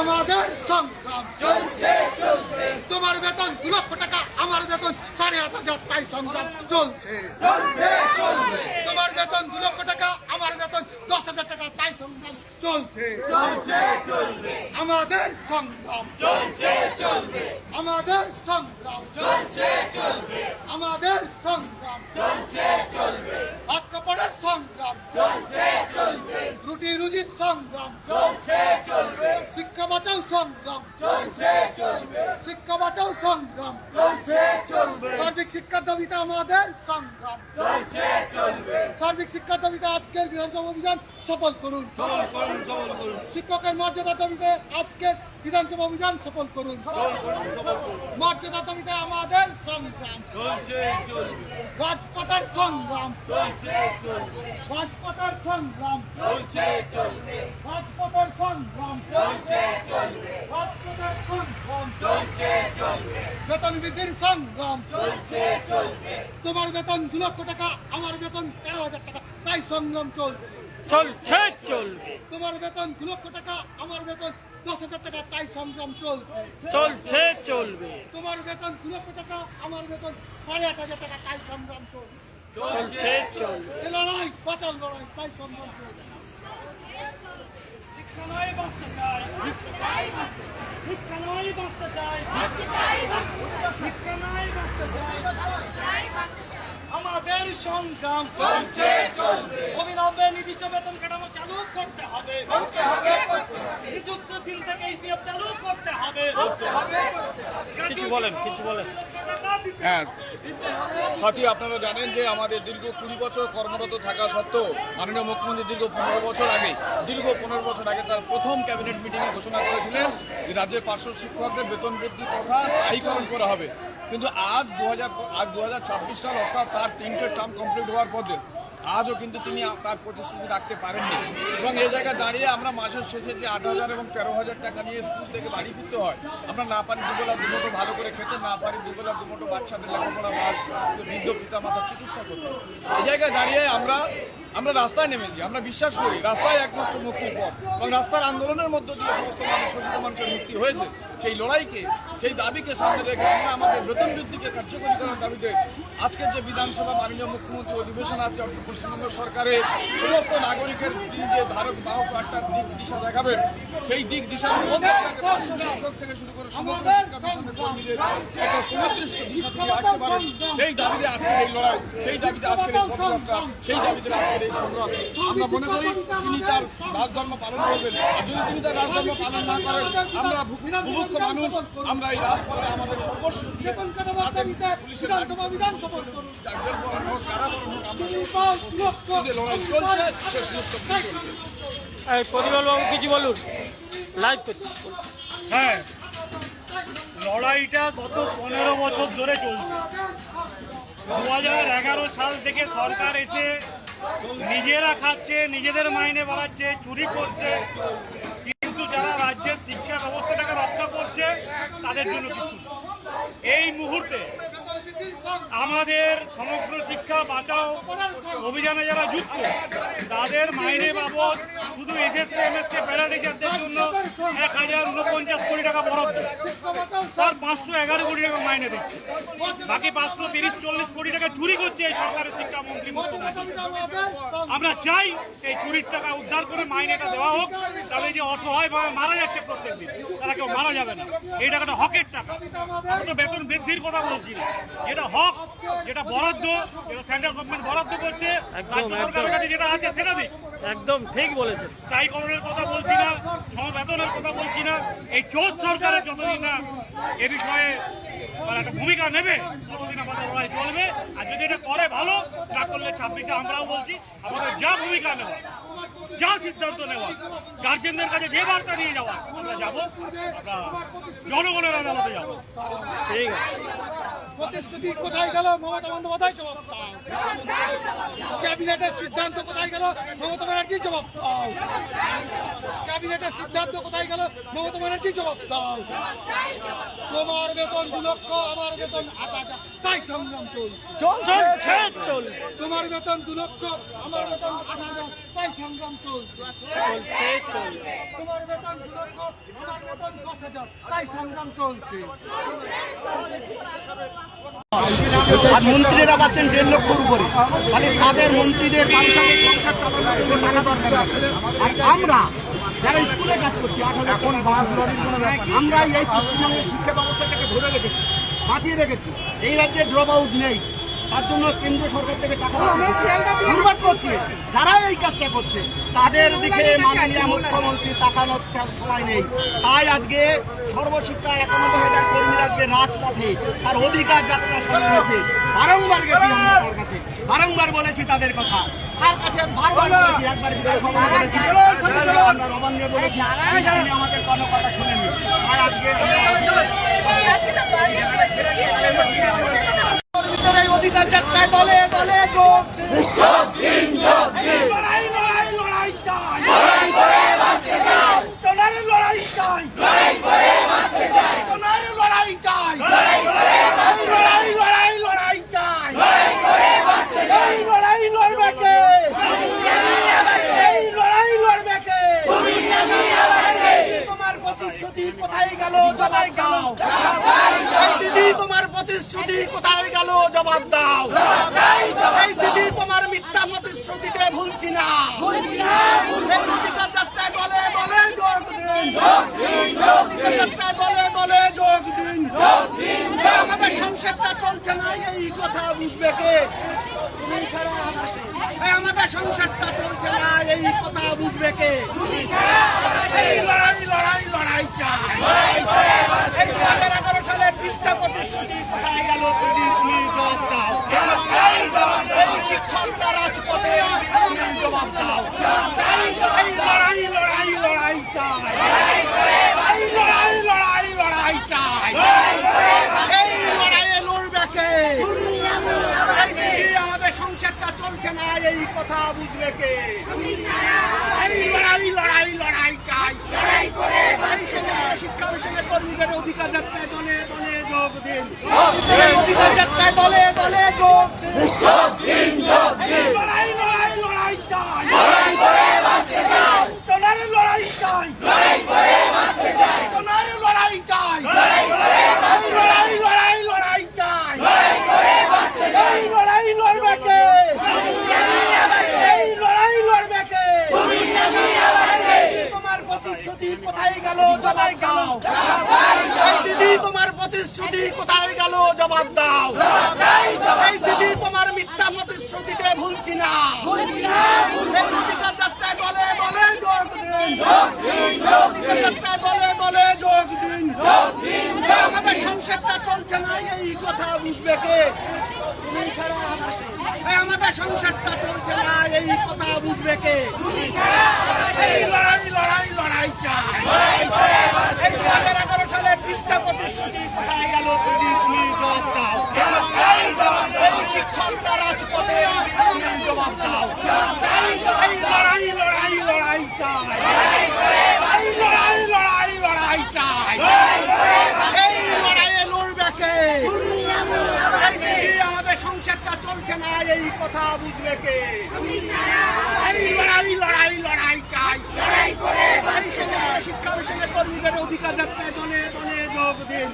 আমাদের সংগ্রাম চলছে চলবে। তোমার বেতন দু লক্ষ টাকা আমার বেতন সাড়ে আট হাজার তাই সংগ্রাম চলছে। তোমার বেতন দু লক্ষ টাকা আমার বেতন দশ হাজার টাকা তাই সংগ্রাম চলছে। চলছে আমাদের সংগ্রাম চলছে চলবে। আমাদের সংগ্রাম চলছে চলবে। আমাদের সংগ্রাম চলছে চলবে। হাত কাপড়ের সংগ্রাম। চলছে চলবে। রুটি রুজির সংগ্রাম। চলছে চলবে। শিক্ষা বাঁচাও সংগ্রাম। চলছে চলবে। শিক্ষা বাঁচাও সংগ্রাম। চলছে চলবে। সার্বিক শিক্ষার দাবিতে আমাদের সংগ্রাম। চলছে চলবে। সার্বিক শিক্ষার দাবিতে আজকের বিধানসভা অভিযান সফল করুন। সবল করুন সবল করুন। শিক্ষকের মর্যাদা দাবিতে আজকের বিধানসভা অভিযান সফল করুন। মর্যাদা দাবিতে আমাদের সংগ্রাম। চলছে চলবে রাজপথের সংগ্রাম। চলছে চলবে রাজপথের সংগ্রাম। চলছে চলবে রাজপথের সংগ্রাম। চলছে চলবে রাজপথের সংগ্রাম। চলছে চলবে বেতন বৃদ্ধির সংগ্রাম। চলছে চলবে তোমার বেতন দু লক্ষ টাকা আমার বেতন তেরো হাজার টাকা। তাই সংগ্রাম চলছে। চলছে চলবে তোমার বেতন দু লক্ষ টাকা আমার বেতন দশ হাজার টাকা তাই সংগ্রাম চলছে। চলছে চলবে। তোমার বেতন দু লক্ষ টাকা আমার বেতন সাড়ে আট হাজার টাকা তাই সংগ্রাম চলছে। চলছে চলবে। এ লড়াই বাঁচাল লড়াই তাই সংগ্রাম চলছে। শিক্ষা নয় বাঁচতে চাই। শিক্ষা নয় বাঁচতে চাই। শিক্ষা নয় বাঁচতে চাই। আমাদের সংগ্রাম চলছে চলবে। অবিলম্বে নির্দিষ্ট বেতন কাঠামো চালু করতে হবে। করতে হবে নিযুক্ত দিন থেকে ইপিএফ চালু করতে হবে। করতে হবে কিছু বলেন কিছু বলেন। হ্যাঁ। সাথী আপনারা জানেন যে আমাদের দীর্ঘ কুড়ি বছর কর্মরত থাকা সত্ত্বেও মাননীয় মুখ্যমন্ত্রী দীর্ঘ পনেরো বছর আগে দীর্ঘ পনেরো বছর আগে তার প্রথম ক্যাবিনেট মিটিংয়ে ঘোষণা করেছিলেন যে রাজ্যের পার্শ্ব শিক্ষকদের বেতন বৃদ্ধি কথা স্থায়ীকরণ করা হবে। কিন্তু আজ দু হাজার আজ দু হাজার ছাব্বিশ সাল অর্থাৎ তার তিনটে টার্ম কমপ্লিট হওয়ার পর আজও কিন্তু তিনি তার প্রতিশ্রুতি রাখতে পারেননি। এবং এই জায়গায় দাঁড়িয়ে আমরা মাসের শেষে যে আট হাজার এবং তেরো হাজার টাকা নিয়ে স্কুল থেকে বাড়ি ফিরতে হয়, আমরা না পারি দুবেলা দুমুটো ভালো করে খেতে, না পারি দুবেলা দুমুটো বাচ্চাদের লেখাপড়া বাস বৃদ্ধ পিতা মাতার চিকিৎসা করতে। এই জায়গায় দাঁড়িয়ে আমরা আমরা রাস্তায় নেমেছি আমরা বিশ্বাস করি রাস্তায় একমাত্র মুক্তির পথ। এবং রাস্তার আন্দোলনের মধ্য দিয়ে সমস্ত মানুষ শোষিত মানুষের মুক্তি হয়েছে। সেই লড়াইকে, সেই দাবিকে সামনে রেখে আমরা আমাদের বেতন বৃদ্ধিকে কার্যকরী করার দাবিতে আজকের যে বিধানসভা মাননীয় মুখ্যমন্ত্রী অধিবেশন আছে অর্থাৎ পশ্চিমবঙ্গ সরকারের সমস্ত নাগরিকের দিন যে ধারক, বাহক একটা দিক দিশা দেখাবেন, সেই দিক দিশা থেকে শুরু করে একটা সুনির্দিষ্ট দিশা দিয়ে রাখতে পারেন। সেই দাবিতে আজকের এই লড়াই, সেই দাবিতে আজকের এই সেই দাবিতে আজকের এই সংগ্রাম। আমরা মনে করি তিনি তার রাজধর্ম পালন করবেন। যদি তিনি তার রাজধর্ম পালন না করেন, আমরা ভুভুক্ষ মানুষ আমরা এই রাজপথে আমাদের সর্বস্ব দিয়ে পুলিশের লক্ষ লড়াই চলছে কিছু বলুন। লাইভ করছি। হ্যাঁ লড়াইটা গত পনেরো বছর ধরে চলছে। দু এগারো সাল থেকে সরকার এসে নিজেরা খাচ্ছে নিজেদের মাইনে বাড়াচ্ছে চুরি করছে। রাজ্যের শিক্ষা ব্যবস্থাটাকে রক্ষা করছে তাদের জন্য কিছু। এই মুহূর্তে আমাদের সমগ্র শিক্ষা বাঁচাও অভিযানে যারা যুক্ত, তাদের মাইনে বাবদ শুধু জন্য এক হাজার উনপঞ্চাশ কোটি টাকা তার পাঁচশো এগারো কোটি টাকা মাইনে বাকি পাঁচশো তিরিশ, চল্লিশ কোটি টাকা চুরি করছে এই সরকারের শিক্ষামন্ত্রী আমরা চাই এই চুরির টাকা উদ্ধার করে মাইনেটা দেওয়া হোক, তাহলে যে অসহায়ভাবে মারা যাচ্ছে প্রত্যেকদিন তারা কেউ মারা যাবে না। এই টাকাটা হকের টাকা। আমরা বেতন বৃদ্ধির কথা বলছি এটা হক যেটা বরাদ্দ সেন্ট্রাল গভর্নমেন্ট বরাদ্দ করছে একদম, সরকারের কাছে যেটা আছে সেটা দিই একদম ঠিক বলেছেন। স্থায়ীকরণের কথা বলছি না সমবেতনের কথা বলছি না। এই চোর সরকারের যতদিন না এ বিষয়ে মানে একটা ভূমিকা নেবে আমাদের লড়াই চলবে। আর যদি এটা করে ভালো না করলে ছাব্বিশে আমরাও বলছি আমাদের যা ভূমিকা নেওয়া যা সিদ্ধান্ত নেওয়া গার্জেনদের কাছে যে বার্তা নিয়ে যাওয়া আমরা যাব। জনগণের আদালতে যাব। ঠিক আছে। প্রতিশ্রুতি কোথায় গেল? মমতা বন্দ্যোপাধ্যায় জবাব ক্যাবিনেটের সিদ্ধান্ত কোথায় গেল? মমতা ব্যানার্জি জবাব দাও। ক্যাবিনেটের সিদ্ধান্ত কোথায় গেল? মমতা ব্যানার্জি জবাব দাও। তোমার বেতন দু লক্ষ আমার বেতন আট হাজার। তাই তাই সংগ্রাম চলছে। চলছে। তোমার বেতন দু লক্ষ আমার বেতন আট হাজার তাই সংগ্রাম চলছে। চলছে তোমার বেতন দু লক্ষ আমার বেতন দশ হাজার তাই সংগ্রাম চলছে। আর মন্ত্রীরা পাচ্ছেন দেড় লক্ষর উপরে। তাহলে তাদের মন্ত্রীদের মানুষের সংসার চালানোর টাকা দরকার আর আমরা যারা স্কুলে কাজ করছি এখন বাস লরির ব্যাপার আমরা এই পশ্চিমবঙ্গের শিক্ষা ব্যবস্থাটাকে ধরে রেখেছি। বাঁচিয়ে রেখেছি। এই রাজ্যে ড্রপ আউট নেই। তার জন্য কেন্দ্র সরকার থেকে টাকা দুর্বাদ করছে যারা এই কাজটা করছে তাদের দিকে মাননীয় মুখ্যমন্ত্রী তাকানোর সময় নেই। তাই আজকে সর্বশিক্ষা একানব্বই হাজার কর্মীর আজকে রাজপথে তার অধিকার যাত্রা শুরু হয়েছে। বারংবার গেছি আমরা তার কাছে। বারংবার বলেছি তাদের কথা। তার কাছে বারবার বলেছি একবার বলেছি আমাদের কোনো কথা শুনেনি তাই আজকে আজকে তো বাজেট হচ্ছে কি মনে করছি কর্মীদের এই অধিকার যাত্রায় দলে দলে যোগ দিন। এই লড়াই লড়াই লড়াই চাই সোনার লড়াই চাই সোনার লড়াই চাই লড়াই লড়াই লড়াই চাই এই লড়াই লড়বে কে এই লড়াই লড়বে কে তোমার প্রতিশ্রুতি কোথায় গেল জবাব দাও এই দিদি তোমার প্রতিশ্রুতি কোথায় গেল? জবাব দাও। এই দিদি, তোমার মিথ্যা প্রতিশ্রুতিতে ভুলছি না। আমাদের সংসারটা চলছে না, এই কথা বুঝবে কে? আমাদের সংসারটা চলছে না, এই কথা বুঝবে কে? এই লড়াই লড়াই লড়াই চাই এই দু হাজার এগারো সালের মিথ্যা প্রতিশ্রুতি কোথায় গেল তুমি তুমি জবাব দাও এই শিক্ষকরা রাজপথে তুমি জবাব দাও এই লড়াই লড়াই লড়াই চাই এই লড়াই লড়াই লড়াই চাই এই লড়াইয়ে লড়বে কে এই আমাদের চলছে না এই কথা বুঝবে কে? লড়াই লড়াই লড়াই চাই। সমস্ত শিক্ষা মিশনের কর্মীদের অধিকার যাত্রায় দলে দলে যোগ দিন। অধিকার যাত্রায় দলে দলে যোগ দিন। লড়াই লড়াই লড়াই চাই সোনার লড়াই চাই সোনার লড়াই চাই এই লড়াই লড়াই লড়াই চাই এই লড়াই লড়বে কে এই লড়াই লড়বে কে তোমার প্রতিশ্রুতি কোথায় গেল? এই দিদি, তোমার প্রতিশ্রুতি কোথায় গেল? জবাব দাও। এই দিদি, তোমার মিথ্যা প্রতিশ্রুতিতে ভুলছি না। সংসারটা চলছে না, এই কথা বুঝবে কে? আমাদের সংসারটা চলছে না, এই কথা বুঝবে কে? লড়াই লড়াই লড়াই চাই এই দু হাজার এগারো সালের মিথ্যা প্রতিশ্রুতি কোথায় গেল তুমি তুমি জবাব দাও এই শিক্ষকরা রাজপথে তুমি আমাদের সংসারটা চলছে না এই কথা বুঝবে কে লড়াই লড়াই লড়াই চাই শিক্ষা মিশনের কর্মীদের অধিকার যাত্রায় দলে দলে যোগ দিন।